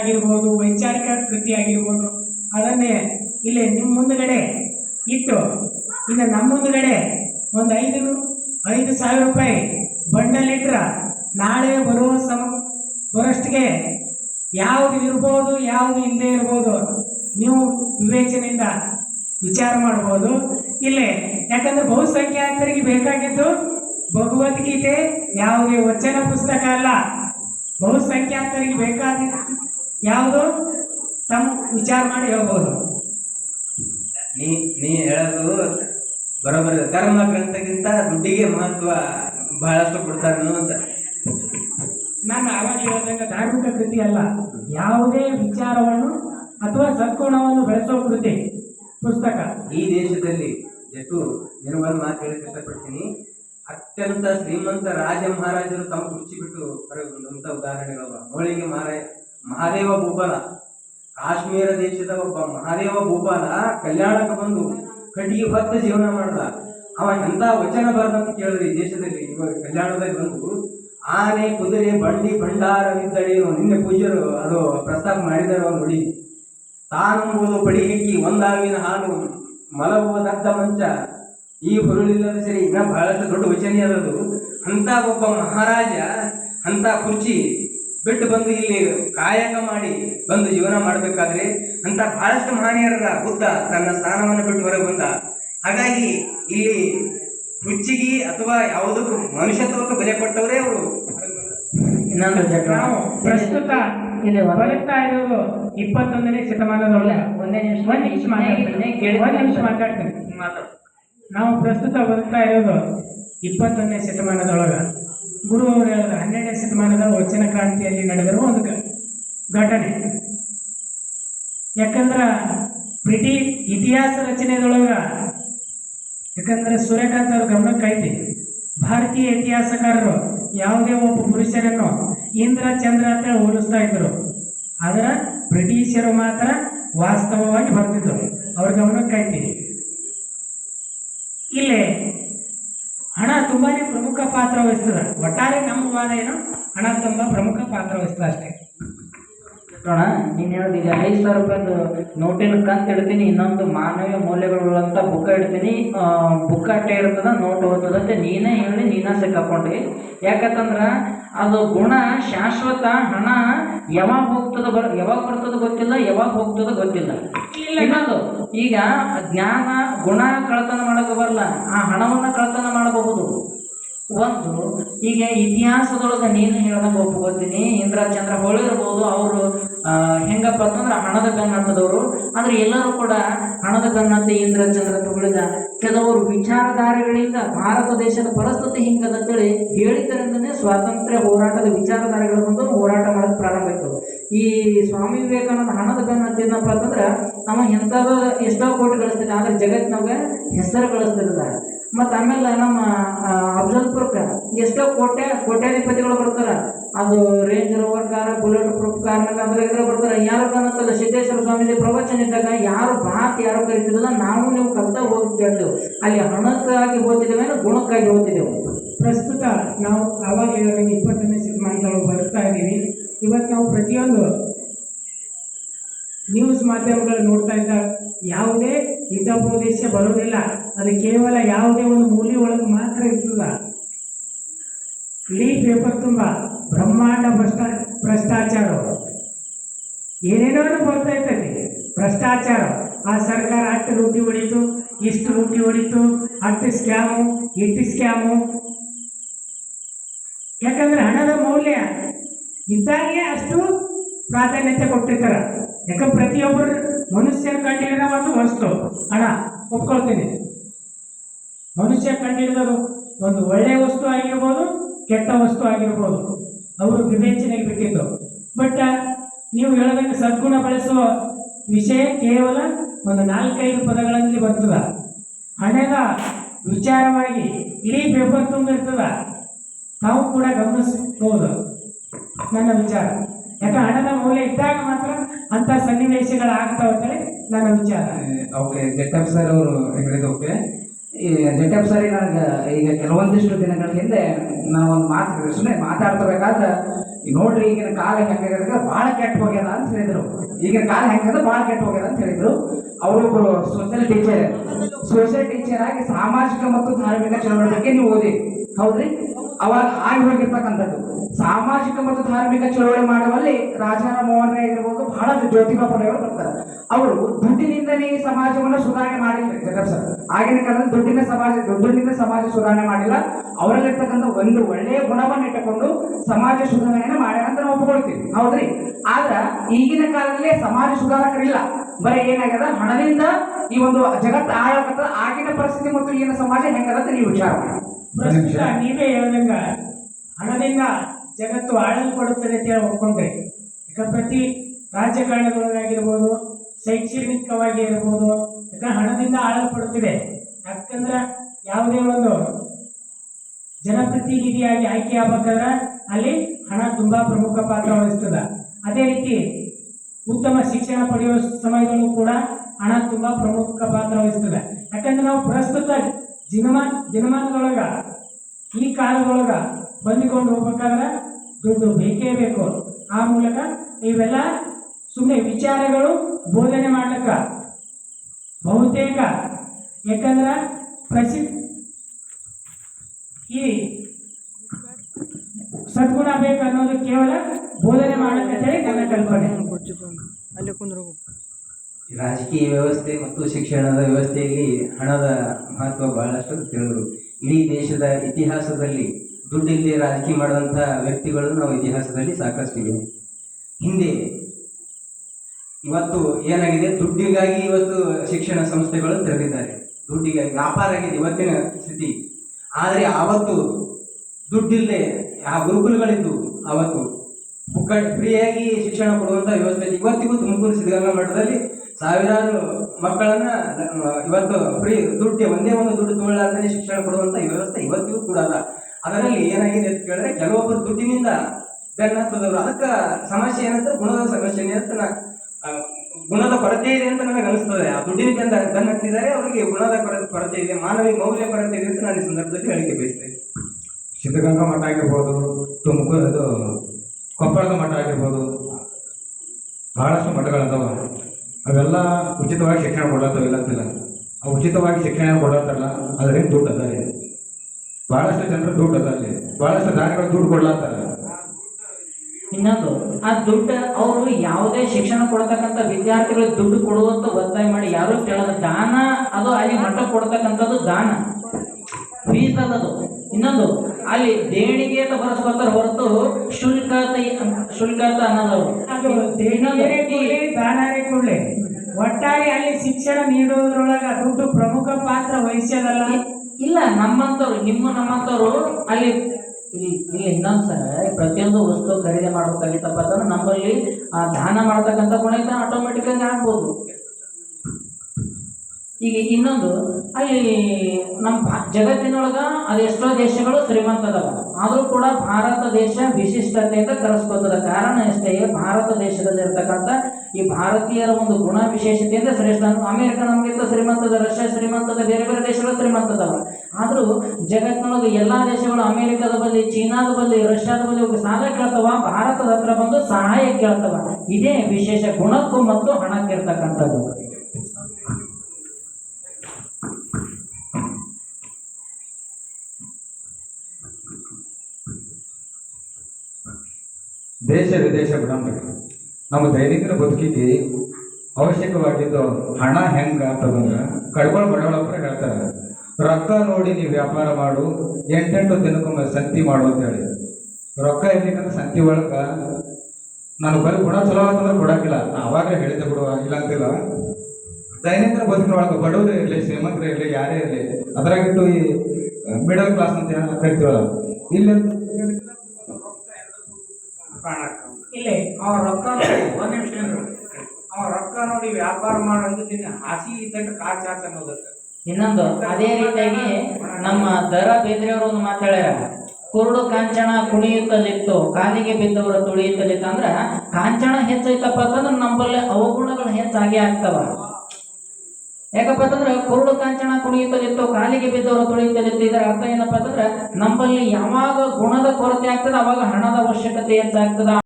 ಆಗಿರ್ಬೋದು, ವೈಚಾರಿಕ ಕೃತಿ ಆಗಿರ್ಬೋದು, ಅದನ್ನೇ ಇಲ್ಲಿ ನಿಮ್ಮ ಮುಂದುಗಡೆ ಇಟ್ಟು, ಇನ್ನು ನಮ್ಮ ಮುಂದುಗಡೆ ಒಂದು ಐದು ಐದು ಸಾವಿರ ರೂಪಾಯಿ ಬಂಡಲಿಟ್ರ ನಾಳೆ ಬರುವ ಸಮ, ಬರೋಷ್ಟಿಗೆ ಯಾವುದು ಇರ್ಬೋದು, ಯಾವುದು ಇಲ್ಲದೆ ಇರ್ಬೋದು ನೀವು ವಿವೇಚನೆಯಿಂದ ವಿಚಾರ ಮಾಡ್ಬೋದು. ಇಲ್ಲಿ ಯಾಕಂದ್ರೆ ಬಹುಸಂಖ್ಯಾತರಿಗೆ ಬೇಕಾಗಿದ್ದು ಭಗವದ್ಗೀತೆ, ಯಾವುದೇ ವಚನ ಪುಸ್ತಕ ಅಲ್ಲ. ಬಹುಸಂಖ್ಯಾತರಿಗೆ ಬೇಕಾದ ಯಾವುದು? ತಮ್ಮ ವಿಚಾರ ಮಾಡಿ ಹೇಳ್ಬೋದು. ನೀ ನೀ ಹೇಳೋದು ಬರೋಬರ. ಧರ್ಮ ಗ್ರಂಥಕ್ಕಿಂತ ದುಡ್ಡಿಗೆ ಮಹತ್ವ ಬಹಳಷ್ಟು ಕೊಡ್ತಾರೆ ಅಂತ ನಾನು ಆವಾಗ ಹೇಳಿದಾಗ ಧಾರ್ಮಿಕ ಕೃತಿ ಅಲ್ಲ. ಯಾವುದೇ ವಿಚಾರವನ್ನು ಅಥವಾ ಸದ್ಗುಣವನ್ನು ಬೆಳೆಸೋ ಕೃತಿ ಪುಸ್ತಕ. ಈ ದೇಶದಲ್ಲಿ ಎಷ್ಟು ನಿರ್ಮಲ್ ಮಾತು ಹೇಳಕ್ಕೆ ಇಷ್ಟಪಡ್ತೀನಿ. ಅತ್ಯಂತ ಶ್ರೀಮಂತ ರಾಜ ಮಹಾರಾಜರು ತಮ್ಮ ಕುರ್ಚಿ ಬಿಟ್ಟು ಹೊರಗೆ ಬಂದಂತ ಉದಾಹರಣೆಗಳವ ಮೋಳಿಗೆ ಮಹಾರಾಯ ಮಹಾದೇವ ಭೂಪಾಲ. ಕಾಶ್ಮೀರ ದೇಶದ ಒಬ್ಬ ಮಹಾದೇವ ಭೂಪಾಲ ಕಲ್ಯಾಣಕ್ಕೆ ಬಂದು ಕಟ್ಟಿಗೆ ಹೊತ್ತ ಜೀವನ ಮಾಡ್ದ. ಅವ ಎಂತ ವಚನ ಬರದಂತ ಕೇಳಿದ್ರಿ ಈ ದೇಶದಲ್ಲಿ? ಇವಾಗ ಕಲ್ಯಾಣದಲ್ಲಿ ಬಂದು ಆನೆ, ಕುದುರೆ, ಬಂಡಿ ಭಂಡಾರವಿದ್ದಡಿ ನಿನ್ನೆ ಪೂಜ್ಯರು ಅದು ಪ್ರಸ್ತಾಪ ಮಾಡಿದಾರೆ ಅವ್ರು ನೋಡಿ. ತಾನೆಂಬುದು ಪಡಿಹಿಕ್ಕಿ ಒಂದಾವಿನ ಹಾಲು ಮಲಗುವುದರ್ಧ ಮಂಚ, ಈ ಹುರುಳಿಲ್ಲದ ಸರಿ ಇನ್ನ ಬಹಳಷ್ಟು ದೊಡ್ಡ ವಚನ ಅದದು ಅಂತ ಒಬ್ಬ ಮಹಾರಾಜ ಅಂತ ಕುರ್ಚಿ ಬಿಟ್ಟು ಬಂದು ಇಲ್ಲಿ ಕಾಯಕ ಮಾಡಿ ಬಂದು ಜೀವನ ಮಾಡಬೇಕಾದ್ರೆ ಅಂತ ಬಹಳಷ್ಟು ಮಹನೀಯರ ಬುದ್ಧ ತನ್ನ ಸ್ಥಾನವನ್ನು ಬಿಟ್ಟು ಹೊರಗೆ ಬಂದ. ಹಾಗಾಗಿ ಇಲ್ಲಿ ರುಚಿಗೆ ಅಥವಾ ಯಾವುದಕ್ಕೂ ಮನುಷ್ಯತ್ವಕ್ಕೆ ಬೆಲೆ ಕೊಟ್ಟವರೇ ಅವರು. ಇನ್ನೊಂದು ನಾವು ಪ್ರಸ್ತುತ ಇಲ್ಲಿ ಹೊರಗುತ್ತಾ ಬರುತ್ತಾ ಇರೋದು ಇಪ್ಪತ್ತೊಂದನೇ ಶತಮಾನದೊಳಗೆ ಒಂದೇ ನಿಮಿಷ. ಒಂದು ನಿಮಿಷ ಮಾತಾಡ್ತೀನಿ. ಒಂದು ನಿಮಿಷ ಮಾತಾಡ್ತೀನಿ. ನಾವು ಪ್ರಸ್ತುತ ಬರುತ್ತಾ ಇರೋದು ಇಪ್ಪತ್ತೊಂದನೇ ಶತಮಾನದೊಳಗ. ಗುರು ಅವರು ಹನ್ನೆರಡನೇ ಶತಮಾನದ ವಚನ ಕ್ರಾಂತಿಯಲ್ಲಿ ನಡೆದಿರುವ ಒಂದು ಘಟನೆ. ಯಾಕಂದ್ರ ಬ್ರಿಟಿ ಇತಿಹಾಸ ರಚನೆದೊಳಗ, ಯಾಕಂದ್ರೆ ಸೂರ್ಯಕಾಂತ್ ಅವ್ರ ಗಮನಕ್ಕೆ ಭಾರತೀಯ ಇತಿಹಾಸಕಾರರು ಯಾವುದೇ ಒಬ್ಬ ಪುರುಷರನ್ನು ಇಂದ್ರ, ಚಂದ್ರ ಅಂತ ಹೋಲಿಸ್ತಾ ಇದ್ರು. ಆದ್ರೆ ಬ್ರಿಟಿಷರು ಮಾತ್ರ ವಾಸ್ತವವಾಗಿ ಬರ್ತಿದ್ರು. ಅವ್ರ ಗಮನಕ್ಕೆ ಇಲ್ಲಿ ಹಣ ತುಂಬಾನೇ ಪ್ರಮುಖ ಪಾತ್ರ ವಹಿಸ್ತದ. ಒಟ್ಟಾರೆ ನಮ್ಮ ವಾದ ಏನು? ಹಣ ತುಂಬಾ ಪ್ರಮುಖ ಪಾತ್ರ ವಹಿಸ್ತದ ಅಷ್ಟೇ. ನೋಡ ನೀನ್ ಹೇಳೋದು ಈಗ ಐದು ಸಾವಿರ ರೂಪಾಯಿದು ನೋಟಿನ ಕಂತು ಇಡ್ತೀನಿ ಇನ್ನೊಂದು ಮಾನವೀಯ ಮೌಲ್ಯಗಳು ಅಂತ ಬುಕ್ಕ ಇಡ್ತೀನಿ ಬುಕ್ ಅಟ್ಟೆ ಇರ್ತದ ನೋಟ್ ಓದ್ತದಂತೆ ನೀನೇ ಹೇಳಿ ನೀನೇ ಸಿಕ್ಕಾಕೊಂಡಿ ಯಾಕಂತಂದ್ರ ಅದು ಗುಣ ಶಾಶ್ವತ ಹಣ ಯಾವಾಗ ಹೋಗ್ತದ ಬರ್ ಯಾವಾಗ ಬರ್ತದ ಗೊತ್ತಿಲ್ಲ ಯಾವಾಗ ಹೋಗ್ತದ ಗೊತ್ತಿಲ್ಲ. ಇನ್ನೊಂದು ಈಗ ಜ್ಞಾನ ಗುಣ ಕಳ್ತನ ಮಾಡಕ ಬರಲ್ಲ ಆ ಹಣವನ್ನ ಕಳ್ತನ ಮಾಡಬಹುದು. ಒಂದು ಈಗ ಇತಿಹಾಸದೊಳಗೆ ನೀನು ಹೇಳ್ದಂಗೆ ಒಪ್ಕೋತೀನಿ ಇಂದ್ರ ಚಂದ್ರ ಹೋಳಿರ್ಬೋದು ಅವರು ಹೆಂಗಪ್ಪ ಅಂತಂದ್ರೆ ಹಣದ ಬೆನ್ನತ್ತದವರು ಅಂದ್ರೆ ಎಲ್ಲರೂ ಕೂಡ ಹಣದ ಬೆನ್ನತ್ತ ಇಂದ್ರ ಚಂದ್ರ ತಗೊಳಿದ ಕೆಲವರು ವಿಚಾರಧಾರೆಗಳಿಂದ ಭಾರತ ದೇಶದ ಪರಿಸ್ಥಿತಿ ಹಿಂಗದ ಅಂತೇಳಿ ಹೇಳಿದ್ದರಿಂದನೇ ಸ್ವಾತಂತ್ರ್ಯ ಹೋರಾಟದ ವಿಚಾರಧಾರೆಗಳ ಬಂದು ಹೋರಾಟ ಮಾಡೋದು ಪ್ರಾರಂಭ ಆಯ್ತು. ಈ ಸ್ವಾಮಿ ವಿವೇಕಾನಂದ ಹಣದ ಏನಪ್ಪ ಅಂತಂದ್ರೆ, ಅವ ಎಂಥದ್ದು ಎಷ್ಟೋ ಕೋಟಿ ಗಳಿಸ್ತಿದ್ದ, ಆದ್ರೆ ಜಗತ್ತಿನಾಗ ಹೆಸರು ಗಳಿಸ್ತಿದ್ದ ಮತ್ತು ಆಮೇಲೆ ನಮ್ಮ ಅಫಜಲ್ಪುರಕ್ಕೆ ಎಷ್ಟೋ ಕೋಟೆ ಕೋಟ್ಯಾಧಿಪತಿಗಳು ಬರ್ತಾರ. ಅದು ರೇಂಜ್ ರೋವರ್ ಕಾರ ಬುಲೆಟ್ ಪ್ರೂಫ್ ಕಾರ್ನಾಗ ಅಂದ್ರೆ ಇದ್ರ ಬರ್ತಾರೆ. ಯಾರು ಕಾಣತ್ತಲ್ಲ, ಸಿದ್ದೇಶ್ವರ ಸ್ವಾಮೀಜಿ ಪ್ರವಚನ ಇದ್ದಾಗ ಯಾರು ಮಾತು ಯಾರು ಕರಿತಿದ್ರಲ್ಲ ನಾವು ನೀವು ಕಲ್ತ ಹೋಗಿ ಕೇಳ್ತೇವೆ. ಅಲ್ಲಿ ಹಣಕ್ಕಾಗಿ ಓದ್ತಿದ್ದೇವೆ ಗುಣಕ್ಕಾಗಿ ಓದ್ತಿದ್ದೇವೆ ಪ್ರಸ್ತುತ ನಾವು ಆವಾಗ ಇಪ್ಪತ್ತನೇ ಶತಮಾನದೊಳಗೆ ಬರ್ತಾ ಇದ್ದೀವಿ. ಇವತ್ತು ನಾವು ಪ್ರತಿಯೊಂದು ನ್ಯೂಸ್ ಮಾಧ್ಯಮಗಳು ನೋಡ್ತಾ ಇದ್ದ ಯಾವುದೇ ಹಿತೋಪದೇಶ ಬರೋದಿಲ್ಲ. ಅದು ಕೇವಲ ಯಾವುದೇ ಒಂದು ಮೂಲೆ ಒಳಗೆ ಮಾತ್ರ ಇರ್ತದ. ಇಡೀ ಪೇಪರ್ ತುಂಬ ಬ್ರಹ್ಮಾಂಡ ಭ್ರಷ್ಟಾ, ಭ್ರಷ್ಟಾಚಾರ. ಏನೇನೋ ಬರ್ತಾ ಇರ್ತೈತಿ ಭ್ರಷ್ಟಾಚಾರ. ಆ ಸರ್ಕಾರ ಅಷ್ಟು ಲೂಟಿ ಹೊಡಿತು, ಇಷ್ಟು ಲೂಟಿ ಹೊಡಿತು ಅಟ್ಟು ಸ್ಕ್ಯಾಮು ಇಟ್ಟು ಸ್ಕ್ಯಾಮು. ಯಾಕಂದ್ರೆ ಹಣದ ಮೌಲ್ಯ. ಇದ್ದಾಗೆ ಅಷ್ಟು ಪ್ರಾಧಾನ್ಯತೆ ಕೊಟ್ಟಿರ್ತಾರೆ. ಯಾಕಂದ್ರೆ ಪ್ರತಿಯೊಬ್ಬರು ಮನುಷ್ಯನ ಕಂಡಿಡಿದ ಒಂದು ವಸ್ತು. ಹಣ ಒಪ್ಕೊಳ್ತೀನಿ. ಮನುಷ್ಯ ಕಂಡಿಡಿದದು ಒಂದು ಒಳ್ಳೆಯ ವಸ್ತು ಆಗಿರ್ಬೋದು, ಕೆಟ್ಟ ವಸ್ತು ಆಗಿರ್ಬೋದು. ಅವರು ವಿವೇಚನೆಗೆ ಬಿಟ್ಟಿದ್ದು. ಬಟ್, ನೀವು ಹೇಳೋದಕ್ಕೆ ಸದ್ಗುಣ ಬಳಸುವ ವಿಷಯ ಕೇವಲ ಒಂದು ನಾಲ್ಕೈದು ಪದಗಳಲ್ಲಿ ಬರ್ತದ. ಹಣದ ವಿಚಾರವಾಗಿ ಇಡೀ ಪೇಪರ್ ತುಂಬಿರ್ತದ. ನಾವು ಕೂಡ ಗಮನಿಸಬಹುದು ನನ್ನ ವಿಚಾರ. ಯಾಕೆ ಹಣದ ಮೌಲ್ಯ ಇದ್ದಾಗ ಮಾತ್ರ ಅಂತ ಸನ್ನಿವೇಶಗಳಾಗ್ತಾವ ಅಂತೇಳಿ ನನ್ನ ವಿಚಾರ. ಓಕೆ ಜಟ್ಟಪ್ಪ ಸರ್ ಅವರು ಹೇಳಿದ ಓಕೆ ಈ ಜಟ್ಟಪ್ ಸರ್ ನನಗೆ ಈಗ ಕೆಲವೊಂದಿಷ್ಟು ದಿನಗಳ ಹಿಂದೆ ನಾವು ಒಂದು ಮಾತು ಸುಮ್ಮನೆ ಮಾತಾಡ್ತಬೇಕಾದ್ರೆ ನೋಡ್ರಿ, ಈಗಿನ ಕಾಲ ಹೆಂಗಾಗ ಭಾಳ ಕೆಟ್ಟ ಹೋಗ್ಯದ ಅಂತ ಹೇಳಿದ್ರು. ಈಗಿನ ಕಾಲ ಹೆಂಗದ ಭಾಳ ಕೆಟ್ಟ ಹೋಗ್ಯದ ಅಂತ ಹೇಳಿದ್ರು. ಅವರೊಬ್ಬರು ಸೋಷಿಯಲ್ ಟೀಚರ್ ಸೋಷಿಯಲ್ ಟೀಚರ್ ಆಗಿ ಸಾಮಾಜಿಕ ಮತ್ತು ಧಾರ್ಮಿಕ ಚಳವಳಿ ಬಗ್ಗೆ ನೀವು ಓದಿ. ಹೌದ್ರಿ? ಅವಾಗ ಆಗಿ ಹೋಗಿರ್ತಕ್ಕಂಥದ್ದು. ಸಾಮಾಜಿಕ ಮತ್ತು ಧಾರ್ಮಿಕ ಚಳವಳಿ ಮಾಡುವಲ್ಲಿ ರಾಜಾರಾಮೋಹನ್ ಇರ್ಬೋದು ಬಹಳ ಜ್ಯೋತಿಬಾ ಪಡೆಯವರು ಬರ್ತಾರೆ. ಅವರು ದುಡ್ಡಿನಿಂದನೇ ಸಮಾಜವನ್ನು ಸುಧಾರಣೆ ಮಾಡಿಲ್ಲ, ಜಗತ್ ಸರ್. ಆಗಿನ ಕಾಲದಲ್ಲಿ ದುಡ್ಡಿನ ಸಮಾಜ, ದುಡ್ಡಿನಿಂದ ಸಮಾಜ ಸುಧಾರಣೆ ಮಾಡಿಲ್ಲ. ಅವರಲ್ಲಿರ್ತಕ್ಕಂಥ ಒಂದು ಒಳ್ಳೆಯ ಗುಣವನ್ನು ಇಟ್ಟುಕೊಂಡು ಸಮಾಜ ಸುಧಾರಣೆಯನ್ನು ಮಾಡ್ಯಾರ ಅಂತ ನಾವು ಒಪ್ಪಿಕೊಳ್ತೀವಿ ಹೌದ್ರಿ? ಆದ್ರ ಈಗಿನ ಕಾಲದಲ್ಲಿ ಸಮಾಜ ಸುಧಾರಕರಿಲ್ಲ. ಬರೀ ಏನಾಗ್ಯದ? ಹಣದಿಂದ ಈ ಒಂದು ಜಗತ್ತು ಆಳಕತ್ತ ಆಗಿನ ಪರಿಸ್ಥಿತಿ ಮತ್ತು ಈಗಿನ ಸಮಾಜ ಹೆಂಗದ ನೀವು ವಿಚಾರ ಮಾಡಿ. ಪ್ರಸ್ತುತ ನೀವೇ ಹೇಳ್ದಂಗ ಹಣದಿಂದ ಜಗತ್ತು ಆಳಲ್ಪಡುತ್ತದೆ ಅಂತ ಹೇಳಿ ಒಪ್ಕೊಂಡ್ರೆ. ಈಗ ಪ್ರತಿ ರಾಜಕಾರಣದೊಳಗಾಗಿರ್ಬೋದು ಶೈಕ್ಷಣಿಕವಾಗಿ ಇರ್ಬೋದು ಯಾಕಂದ್ರೆ ಹಣದಿಂದ ಆಳಲ್ಪಡುತ್ತಿದೆ. ಯಾಕಂದ್ರೆ ಯಾವುದೇ ಒಂದು ಜನಪ್ರತಿನಿಧಿಯಾಗಿ ಆಯ್ಕೆ ಆಗ್ಬೇಕಾದ್ರೆ ಅಲ್ಲಿ ಹಣ ತುಂಬಾ ಪ್ರಮುಖ ಪಾತ್ರ ವಹಿಸ್ತದೆ. ಅದೇ ರೀತಿ ಉತ್ತಮ ಶಿಕ್ಷಣ ಪಡೆಯುವ ಸಮಯದಲ್ಲೂ ಕೂಡ ಹಣ ತುಂಬಾ ಪ್ರಮುಖ ಪಾತ್ರ ವಹಿಸ್ತದೆ. ಯಾಕಂದ್ರೆ ನಾವು ಪ್ರಸ್ತುತ ದಿನಮಾನ ದಿನಮಾನದೊಳಗ, ಈ ಕಾಲದೊಳಗ ಬಂದಿಕೊಂಡು ಹೋಗ್ಬೇಕಾದ್ರೆ ದುಡ್ಡು ಬೇಕೇ ಬೇಕು. ಆ ಮೂಲಕ ಇವೆಲ್ಲ ಸುಮ್ಮನೆ ವಿಚಾರಗಳು ಬೋಧನೆ ಮಾಡ್ಲಿಕ್ಕ ಬಹುತೇಕ. ಯಾಕಂದ್ರೆ ಪ್ರಸಿದ್ಧ ಈ ಸದ್ಗುಣ ಬೇಕು ಅನ್ನೋದು ಕೇವಲ ಬೋಧನೆ ಮಾಡಕ್ಕೆ ನನ್ನ ಕಲ್ಪನೆ. ರಾಜಕೀಯ ವ್ಯವಸ್ಥೆ ಮತ್ತು ಶಿಕ್ಷಣದ ವ್ಯವಸ್ಥೆಯಲ್ಲಿ ಹಣದ ಮಹತ್ವ ಬಹಳಷ್ಟು ತಿಳಿದರು. ಇಡೀ ದೇಶದ ಇತಿಹಾಸದಲ್ಲಿ ದುಡ್ಡಿಲ್ಲದೆ ರಾಜಕೀಯ ಮಾಡುವಂಥ ವ್ಯಕ್ತಿಗಳು ನಾವು ಇತಿಹಾಸದಲ್ಲಿ ಸಾಕಷ್ಟು ಇವೆ. ಹಿಂದೆ ಇವತ್ತು ಏನಾಗಿದೆ? ದುಡ್ಡಿಗಾಗಿ ಇವತ್ತು ಶಿಕ್ಷಣ ಸಂಸ್ಥೆಗಳು ತೆರೆದಿದ್ದಾರೆ. ದುಡ್ಡಿಗಾಗಿ ವ್ಯಾಪಾರ ಆಗಿದೆ ಇವತ್ತಿನ ಸ್ಥಿತಿ. ಆದರೆ ಆವತ್ತು ದುಡ್ಡಿಲ್ಲದೆ ಆ ಗುರುಕುಲಗಳಿದ್ದು ಅವತ್ತು ಬುಕ್ಕ ಫ್ರೀಯಾಗಿ ಶಿಕ್ಷಣ ಕೊಡುವಂಥ ವ್ಯವಸ್ಥೆ ಇವತ್ತಿಗೂ ತುಮಕೂರು ಸಿದ್ಧಗಂಗಾ ಮಠದಲ್ಲಿ ಸಾವಿರಾರು ಮಕ್ಕಳನ್ನ ಇವತ್ತು ಫ್ರೀ ದುಡ್ಡು, ಒಂದೇ ಒಂದು ದುಡ್ಡು ತಗೊಳ್ಳಾರ್ದೇ ಶಿಕ್ಷಣ ಕೊಡುವಂತ ವ್ಯವಸ್ಥೆ ಇವತ್ತಿಗೂ ಕೂಡ ಅಲ್ಲ ಅದರಲ್ಲಿ ಏನಾಗಿದೆ ಅಂತ ಕೇಳಿದ್ರೆ ಕೆಲವೊಬ್ಬರು ದುಡ್ಡಿನಿಂದ ಬೆನ್ನ ಹತ್ತದವರು. ಅದಕ್ಕೆ ಸಮಸ್ಯೆ ಏನಂತ ಗುಣದ ಸಮಸ್ಯೆ ಅಂತ ಗುಣದ ಕೊರತೆ ಇದೆ ಅಂತ ನನಗೆ ಅನಿಸ್ತದೆ. ಆ ದುಡ್ಡಿನ ಬೆನ್ನ ಬೆನ್ನ ಹತ್ತಿದ್ದಾರೆ ಅವರಿಗೆ ಗುಣದ ಕೊರತೆ ಕೊರತೆ ಇದೆ ಮಾನವೀಯ ಮೌಲ್ಯ ಕೊರತೆ ಇದೆ ಅಂತ ನಾನು ಈ ಸಂದರ್ಭದಲ್ಲಿ ಹೇಳಿಕೆ ಬಯಸ್ತೇನೆ. ಸಿದ್ಧಗಂಗಾ ಮಠ ಆಗಿರ್ಬೋದು, ತುಮಕೂರು ಕೊಪ್ಪಳದ ಮಠ ಆಗಿರ್ಬೋದು, ಬಹಳಷ್ಟು ಮಠಗಳದಾವ. ಅವೆಲ್ಲ ಉಚಿತವಾಗಿ ಶಿಕ್ಷಣ ಕೊಡತ್ತವ ಇಲ್ಲ ಅಂತಿಲ್ಲ ಆ ಉಚಿತವಾಗಿ ಶಿಕ್ಷಣ ಕೊಡತ್ತಲ್ಲ ಅದ್ರೇನು ದುಡ್ಡು ಅದ ಬಹಳಷ್ಟು ಜನರು ದುಡ್ಡು ಅದ ಅಲ್ಲಿ. ಬಹಳಷ್ಟು ದಾನಿಗಳು ದುಡ್ಡು ಕೊಡ್ಲತ್ತಾರ. ಇನ್ನೊಂದು, ಆ ದುಡ್ಡು ಅವರು ಯಾವುದೇ ಶಿಕ್ಷಣ ಕೊಡ್ತಕ್ಕಂಥ ವಿದ್ಯಾರ್ಥಿಗಳಿಗೆ ದುಡ್ಡು ಕೊಡುವಂತ ಒತ್ತಾಯ ಮಾಡಿ, ಯಾರು ಕೇಳೋದು ದಾನ ಅದು ಅಲ್ಲಿ ಮಟ್ಟ ಕೊಡ್ತಕ್ಕಂಥದ್ದು ದಾನ. ಫೀಸ್ ಅದದು ಇನ್ನೊಂದು ಅಲ್ಲಿ ದೇಣಿಗೆ ಅಂತ ಬರೆಸ್ಕೊತಾರ ಹೊರತು ಶುಲ್ಕ ಶುಲ್ಕ ಅಂತ ಅನ್ನೋದವ್ರು. ಒಟ್ಟಾರೆ ಅಲ್ಲಿ ಶಿಕ್ಷಣ ನೀಡೋದ್ರೊಳಗ ದುಡ್ಡು ಪ್ರಮುಖ ಪಾತ್ರ ವಹಿಸ್ಯದಲ್ಲ? ಇಲ್ಲ ನಮ್ಮಂತವ್ರು ನಿಮ್ಮ ನಮ್ಮಂತವ್ರು ಅಲ್ಲಿ ಇಲ್ಲಿ ಇನ್ನೊಂದು ಸರ ಪ್ರತಿಯೊಂದು ವಸ್ತು ಖರೀದಿ ಮಾಡ್ಬೇಕಾಗಿತ್ತಪ್ಪ ಅಂತಂದ್ರೆ ನಮ್ಮಲ್ಲಿ ಆ ದಾನ ಮಾಡ್ತಕ್ಕಂಥ ಗುಣ ಆಟೋಮೆಟಿಕ್ ಆಗಿ ಆಗ್ಬೋದು. ಈಗ ಇನ್ನೊಂದು ಅಲ್ಲಿ ನಮ್ಮ ಜಗತ್ತಿನೊಳಗ ಅದೆಷ್ಟೋ ದೇಶಗಳು ಶ್ರೀಮಂತ ಆದರೂ ಕೂಡ ಭಾರತ ದೇಶ ವಿಶಿಷ್ಟತೆಯಿಂದ ಕರೆಸ್ಕೊತದ. ಕಾರಣ ಎಷ್ಟೇ ಭಾರತ ದೇಶದಲ್ಲಿ ಇರ್ತಕ್ಕಂಥ ಈ ಭಾರತೀಯರ ಒಂದು ಗುಣ ವಿಶೇಷತೆಯಿಂದ ಶ್ರೇಷ್ಠ ಅಮೆರಿಕ ನಮಗಿಂತ ಶ್ರೀಮಂತದ, ರಷ್ಯಾ ಶ್ರೀಮಂತದ, ಬೇರೆ ಬೇರೆ ದೇಶಗಳು ಶ್ರೀಮಂತದವ. ಆದರೂ ಜಗತ್ತಿನೊಳಗೆ ಎಲ್ಲಾ ದೇಶಗಳು ಅಮೆರಿಕದ ಬಲ್ಲಿ, ಚೀನಾದ ಬಲ್ಲಿ, ರಷ್ಯಾದ ಬಲ್ಲಿ ಹೋಗಿ ಸಾಲ ಕೇಳ್ತವ, ಭಾರತದ ಹತ್ರ ಬಂದು ಸಹಾಯ ಕೇಳ್ತವ. ಇದೇ ವಿಶೇಷ ಗುಣಕ್ಕೂ ಮತ್ತು ಹಣಕ್ಕಿರ್ತಕ್ಕಂಥದ್ದು. ದೇಶ ವಿದೇಶ ಬಿಡಂಬೇಕು ನಮ್ಮ ದೈನಂದಿನ ಬದುಕಿಗೆ ಅವಶ್ಯಕವಾಗಿದ್ದು ಹಣ ಹೆಂಗ ಅಂತಂದ್ರೆ ಬಡವಳ ಬಡವಳಪ್ಪರ ಹೇಳ್ತಾರೆ. ರೊಕ್ಕ ನೋಡಿ ನೀವು ವ್ಯಾಪಾರ ಮಾಡು, ಎಂಟೆಂಟು ದಿನಕ್ಕೊಮ್ಮೆ ಸಂತಿ ಮಾಡು ಅಂತ ಹೇಳಿ. ರೊಕ್ಕ ಎಲ್ಲಿಕಂದ್ರೆ ಸಂತಿ ಒಳಗೆ ನಾನು ಬರೀ ಗುಣ ಚಲೋ ಅಂತಂದ್ರೆ ಕೊಡೋಕ್ಕಿಲ್ಲ ನಾ ಹೇಳಿದೆ ಬಿಡುವ ಇಲ್ಲ ಅಂತಿಲ್ಲ. ದೈನಂದಿನ ಬದುಕಿನ ಒಳಗೆ ಬಡವರು ಇರಲಿ, ಶ್ರೀಮಂತರು ಇರಲಿ, ಯಾರೇ ಇರಲಿ, ಅದರಾಗಿಟ್ಟು ಈ ಮಿಡಲ್ ಕ್ಲಾಸ್ ಅಂತ ಕರಿತೀವಲ್ಲ, ಇಲ್ಲಿ ಇಲ್ಲಿ ಅವ ರೊಕ್ಕ ಒಂದ್ ನಿಮಿಷ ಅವ ರೊಕ್ಕ ನೋಡಿ ವ್ಯಾಪಾರ ಮಾಡೋದು ದಿನ ಹಾಸಿ ಇದ್ದಂತ ಕಾರ್ ಚಾರ್ಜ್ ಅನ್ನೋದಕ್ಕೆ. ಇನ್ನೊಂದು, ಅದೇ ರೀತಿಯಾಗಿ ನಮ್ಮ ದರ ಬೇದ್ರೆಯವರು ಒಂದು ಮಾತಾಡ್ಯಾರ ಕುರುಡು ಕಾಂಚನ ಕುಣಿಯುತ್ತಲಿತ್ತು, ಕಾಲಿಗೆ ಬಿದ್ದವರು ತುಳಿಯುತ್ತಲಿತ್ತು ಅಂದ್ರ ಕಾಂಚನ ಹೆಚ್ಚೈತಪ್ಪ ಅಂತಂದ್ರೆ ನಮ್ಮಲ್ಲಿ ಅವಗುಣಗಳು ಹೆಚ್ಚಾಗಿ ಆಗ್ತಾವ. ಯಾಕಪ್ಪ ಅಂತಂದ್ರೆ ಕುರುಳು ಕಾಂಚನ ಕುಣಿಯುತ್ತಲಿತ್ತು ಕಾಲಿಗೆ ಬಿದ್ದವರು ತುಳಿಯುತ್ತಲಿತ್ತು ಇದರ ಅರ್ಥ ಏನಪ್ಪಾ ಅಂತಂದ್ರೆ ನಮ್ಮಲ್ಲಿ ಯಾವಾಗ ಗುಣದ ಕೊರತೆ ಆಗ್ತದೆ ಅವಾಗ ಹಣದ ಅವಶ್ಯಕತೆ ಹೆಚ್ಚಾಗ್ತದ